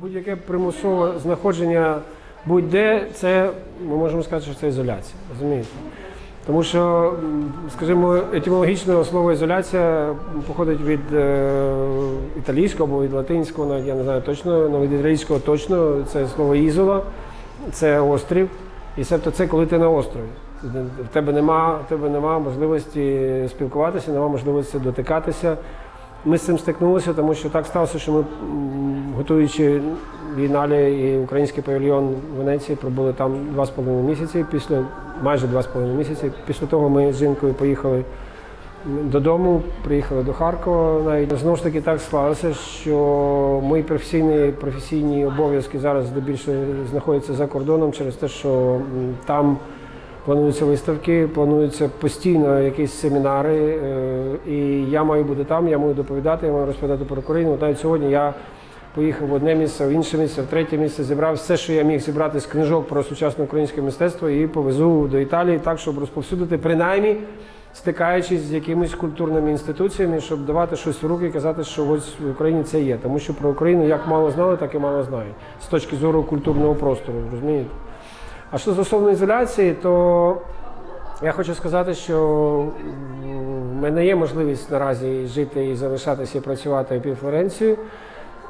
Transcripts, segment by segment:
Будь-яке примусове знаходження будь-де, це ми можемо сказати, що це ізоляція. Розумієте? Тому що, скажімо, етимологічне слово ізоляція походить від е, італійського або від латинського, навіть я не знаю точно, але від італійського точно це слово ізола, це острів. І себто це коли ти на острові. В тебе нема, в тебе нема можливості спілкуватися, нема можливості дотикатися. Ми з цим стикнулися, тому що так сталося, що ми, готуючи війналі і український павільйон в Венеції, пробули там два з половиною місяці. Після майже два з половиною місяці. Після того ми з жінкою поїхали додому, приїхали до Харкова. Навіть знову ж таки так склалося, що мої професійні професійні обов'язки зараз здебільшого знаходяться за кордоном через те, що там. Плануються виставки, плануються постійно якісь семінари, е, і я маю бути там, я маю доповідати, я маю розповідати про Україну. От Навіть сьогодні я поїхав в одне місце, в інше місце, в третє місце, зібрав все, що я міг зібрати з книжок про сучасне українське мистецтво, і повезу до Італії так, щоб розповсюдити, принаймні стикаючись з якимись культурними інституціями, щоб давати щось в руки і казати, що ось в Україні це є. Тому що про Україну як мало знали, так і мало знають з точки зору культурного простору, розумієте? А що стосовно ізоляції, то я хочу сказати, що в мене є можливість наразі жити і залишатися і працювати під Флоренцією.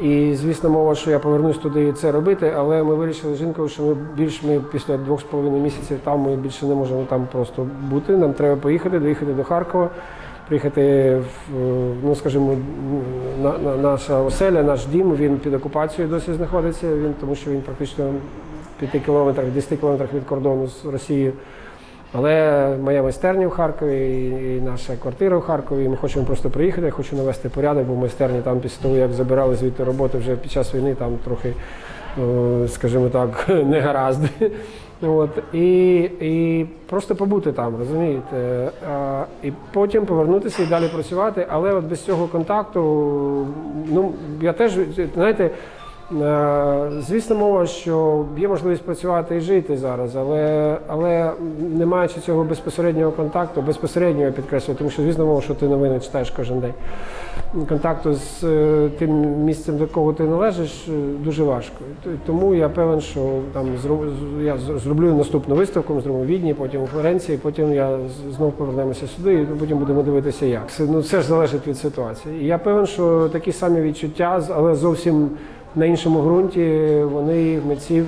І звісно, мова, що я повернусь туди і це робити, але ми вирішили з жінкою, що ми більш ми після двох з половиною місяців там ми більше не можемо там просто бути. Нам треба поїхати, доїхати до Харкова, приїхати в ну скажімо, на, на, наша оселя, наш дім. Він під окупацією досі знаходиться. Він тому, що він практично в 5 кілометрах, 10 кілометрах від кордону з Росією. Але моя майстерня в Харкові і наша квартира в Харкові. і Ми хочемо просто приїхати. Я хочу навести порядок, бо майстерні там після того, як забирали звідти роботи вже під час війни, там трохи, скажімо так, не гаразди. От, і, і просто побути там, розумієте? А, і потім повернутися і далі працювати. Але от без цього контакту, ну я теж, знаєте. Е, Звісно, мова, що є можливість працювати і жити зараз, але, але не маючи цього безпосереднього контакту, безпосереднього підкреслюю, тому що звісно мова, що ти новини читаєш кожен день. Контакту з е, тим місцем, до кого ти належиш, е, дуже важко. Тому я певен, що там я зроблю наступну виставку, ми зробимо в Відні, потім у Флоренції, потім я знов повернемося сюди, і потім будемо дивитися, як. Ну, це ж залежить від ситуації. І я певен, що такі самі відчуття, але зовсім на іншому ґрунті вони митців,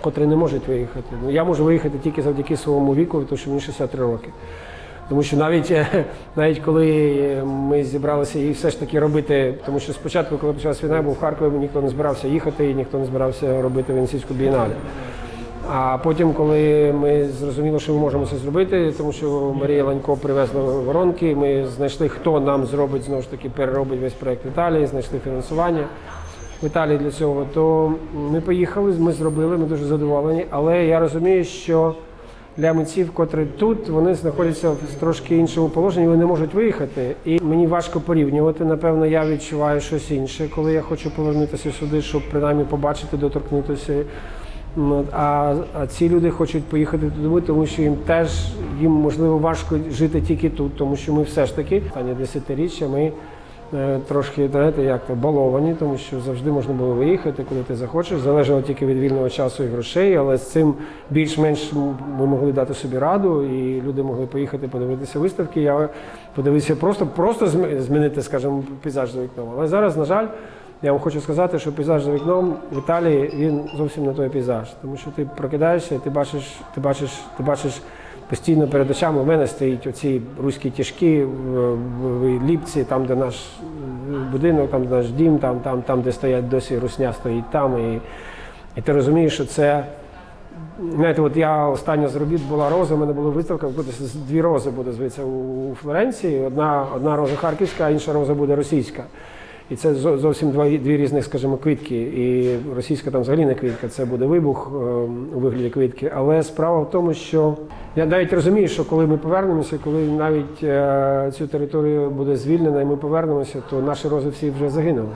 котрі не можуть виїхати. Ну, я можу виїхати тільки завдяки своєму віку, тому що мені 63 роки. Тому що навіть, е, навіть коли ми зібралися і все ж таки робити, тому що спочатку, коли почалась війна, був в Харкові, ніхто не збирався їхати і ніхто не збирався робити Венеційську бієнале. А потім, коли ми зрозуміли, що ми можемо це зробити, тому що Марія Ланько привезла воронки, ми знайшли, хто нам зробить знову ж таки, переробить весь проект Італії, знайшли фінансування в Італії для цього. То ми поїхали, ми зробили, ми дуже задоволені. Але я розумію, що для митців, котрі тут, вони знаходяться в трошки іншому положенні, вони не можуть виїхати. І мені важко порівнювати. Напевно, я відчуваю щось інше, коли я хочу повернутися сюди, щоб принаймні побачити, доторкнутися. Ну, А, а ці люди хочуть поїхати туди, тому що їм теж їм можливо важко жити тільки тут, тому що ми все ж таки останні десятиріччя ми трошки знаєте, як то баловані, тому що завжди можна було виїхати, коли ти захочеш. Залежало тільки від вільного часу і грошей, але з цим більш-менш ми могли дати собі раду, і люди могли поїхати подивитися виставки. Я подивився просто, просто змінити, скажімо, пейзаж за вікном. Але зараз, на жаль. Я вам хочу сказати, що пейзаж за вікном в Італії він зовсім не той пейзаж, тому що ти прокидаєшся, ти бачиш, ти бачиш, ти бачиш постійно перед очами. У мене стоїть оці руські тяжкі в, в, в ліпці, там, де наш е, будинок, там де наш дім, там, там, там, де стоять досі русня, стоїть там. І, і ти розумієш, що це. Знаєте, от я остання з робіт була роза, у мене була виставка, дві рози буде звитися у Флоренції. Одна, одна роза харківська, а інша роза буде російська. І це зовсім два, дві різних, скажімо, квітки. І російська там взагалі не квітка, це буде вибух е, у вигляді квітки. Але справа в тому, що я навіть розумію, що коли ми повернемося, коли навіть е, цю територію буде звільнена, і ми повернемося, то наші рози вже загинули.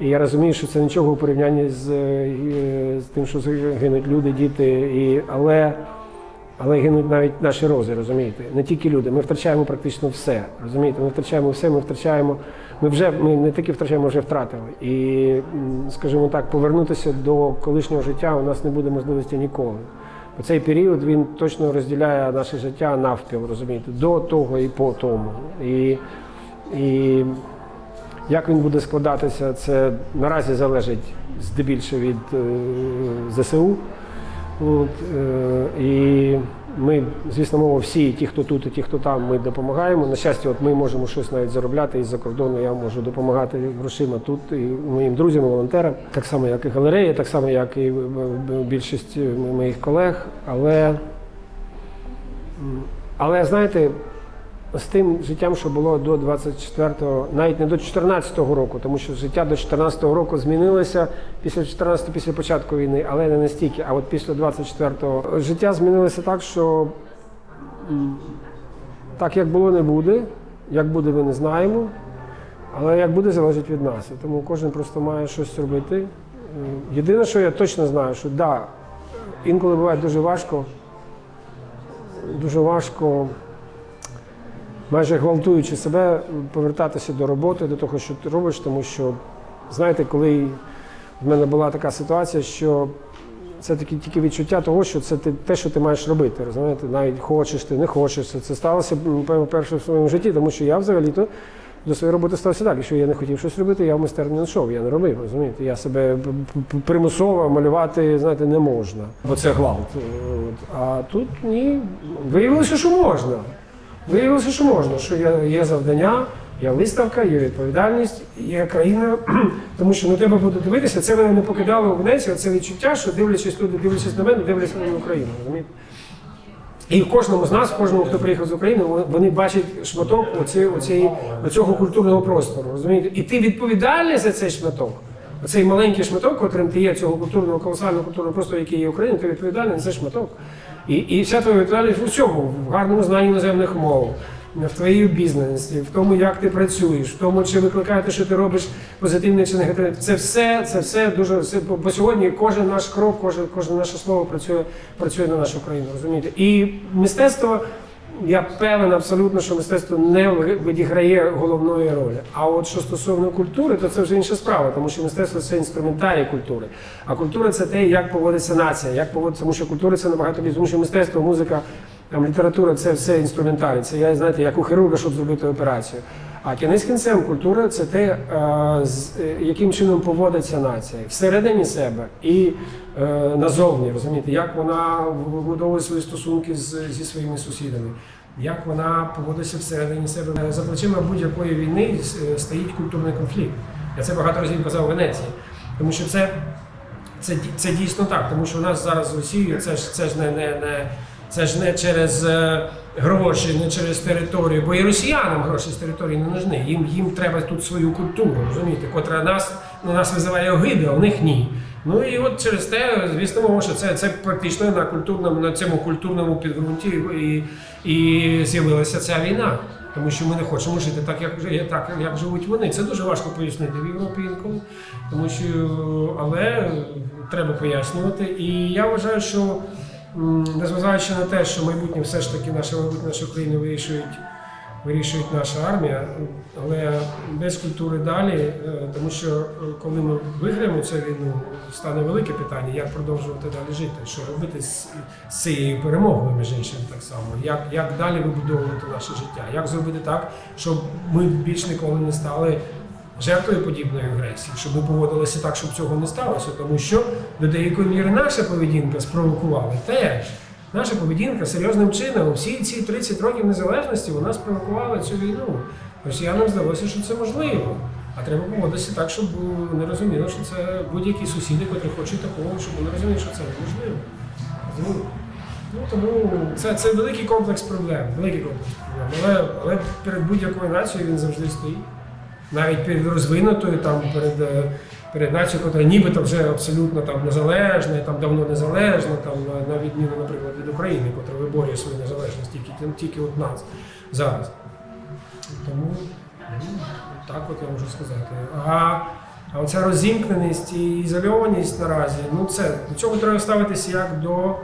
І я розумію, що це нічого у порівнянні з, е, з тим, що гинуть люди, діти. І, але але гинуть навіть наші рози, розумієте? Не тільки люди. Ми втрачаємо практично все. Розумієте? Ми втрачаємо все, ми втрачаємо. Ми вже ми не тільки втрачаємо, вже втратили. І, скажімо так, повернутися до колишнього життя у нас не буде можливості ніколи. Бо цей період він точно розділяє наше життя навпіл, розумієте, до того і по тому. І, і як він буде складатися, це наразі залежить здебільшого від е, ЗСУ. От, е, і ми, звісно, мова всі, ті, хто тут, і ті, хто там, ми допомагаємо. На щастя, от ми можемо щось навіть заробляти із-за кордону. Я можу допомагати грошима тут і моїм друзям, волонтерам, так само, як і галерея, так само, як і е, більшість моїх колег. Але, але знаєте, з тим життям, що було до 24-го, навіть не до 14-го року, тому що життя до 14-го року змінилося після 14-го, після початку війни, але не настільки. А от після 24-го життя змінилося так, що так як було, не буде. Як буде, ми не знаємо. Але як буде, залежить від нас. Тому кожен просто має щось робити. Е, Єдине, що я точно знаю, що да, інколи буває дуже важко, дуже важко майже гвалтуючи себе, повертатися до роботи, до того, що ти робиш, тому що, знаєте, коли в мене була така ситуація, що це таке тільки відчуття того, що це ти, те, що ти маєш робити. Розумієте? Навіть хочеш ти, не хочеш. Це, це сталося перше в своєму житті, тому що я взагалі-то до своєї роботи стався так. Якщо я не хотів щось робити, я в майстерні не йшов, я не робив. Розумієте? Я себе примусово малювати, знаєте, не можна, бо це гвалт. А тут ні, виявилося, що можна. Виявилося, що можна, що є, завдання, є виставка, є відповідальність, є країна, тому що на тебе буде дивитися. Це мене не покидало в Венеції, це відчуття, що дивлячись люди, дивлячись на мене, дивляться на Україну. Розумієте? І в кожному з нас, в кожному, хто приїхав з України, вони- бачать шматок оці, оцієї, оцього культурного простору. Розумієте? І ти відповідальний за цей шматок. Оцей маленький шматок, котрим ти є цього культурного, колосального культурного простору, який є Україна, ти відповідальний за цей шматок. І, і вся твоя відповідальність в усьому, в гарному знанні іноземних мов, в твоїй бізнесі, в тому, як ти працюєш, в тому, чи викликає те, що ти робиш позитивне чи негативне. Це все, це все дуже все бо сьогодні кожен наш крок, кожен, кожне наше слово працює, працює на нашу країну. Розумієте? І мистецтво. Я певен абсолютно, що мистецтво не відіграє головної ролі. А от що стосовно культури, то це вже інша справа, тому що мистецтво це інструментарій культури. А культура це те, як поводиться нація, як поводиться, тому що культура це набагато більше, тому що мистецтво, музика, там, література це все інструментарій. Це я знаєте, як у хірурга, щоб зробити операцію. А кінець кінцем культура це те, е, з е, яким чином поводиться нація всередині себе і е, назовні, розумієте, як вона вибудовує свої стосунки з, зі своїми сусідами, як вона поводиться всередині себе. За плечима будь-якої війни стоїть культурний конфлікт. Я це багато разів казав в Венеції, тому що це, це, це дійсно так, тому що у нас зараз з Росією це ж це ж не, не, не це ж не через гроші, не через територію, бо і росіянам гроші з території не нужні. Їм, їм треба тут свою культуру, розумієте, котра нас, на нас визиває огиди, а в них ні. Ну і от через те, звісно, мова, що це, це практично на культурному, на цьому культурному підґрунті і, і з'явилася ця війна. Тому що ми не хочемо жити так, як, так, як живуть вони. Це дуже важко пояснити в Європі інколи, тому що але треба пояснювати. І я вважаю, що незважаючи на те, що майбутнє все ж таки наше майбутнє нашої країни вирішують, вирішує наша армія, але без культури далі, е, тому що е, коли ми виграємо цю війну, стане велике питання, як продовжувати далі жити, що робити з, з цією перемогою, між іншим, так само, як, як далі вибудовувати наше життя, як зробити так, щоб ми більш ніколи не стали жертвою подібної агресії, щоб ми поводилися так, щоб цього не сталося, тому що до деякої міри наша поведінка спровокувала теж. Наша поведінка серйозним чином, всі ці 30 років незалежності вона спровокувала цю війну. Росіянам здалося, що це можливо. А треба поводитися так, щоб вони розуміли, що це будь-які сусіди, котрі хочуть такого, щоб вони розуміли, що це неможливо. Ну, тому це, це великий комплекс проблем, великий комплекс проблем. Але, але перед будь-якою нацією він завжди стоїть. Навіть перед розвинутою, там, перед, е, перед нацією, яка нібито вже абсолютно там, незалежна, там давно незалежна, там, на, відміну, наприклад, від України, яка виборює свою незалежність тільки, тільки от нас зараз. Тому так от я можу сказати. А, а оця розімкненість і ізольованість наразі, ну це до цього треба ставитися як до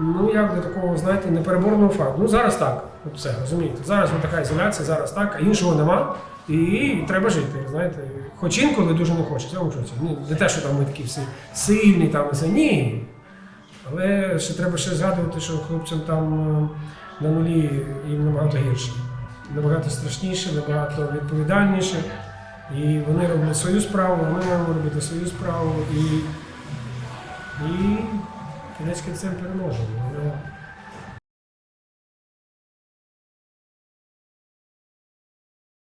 ну як до такого, знаєте, непереборного факту. Ну зараз так, от все, розумієте. Зараз от така ізоляція, зараз так, а іншого нема. І, треба жити, знаєте. Хоч інколи дуже не хочеться, ну, не те, що там ми такі всі сильні, там все. Ні. Але ще треба ще згадувати, що хлопцям там е, на нулі їм набагато гірше. Набагато страшніше, набагато відповідальніше. І вони роблять свою справу, ми маємо робити свою справу. І, і кінець кінцем переможемо.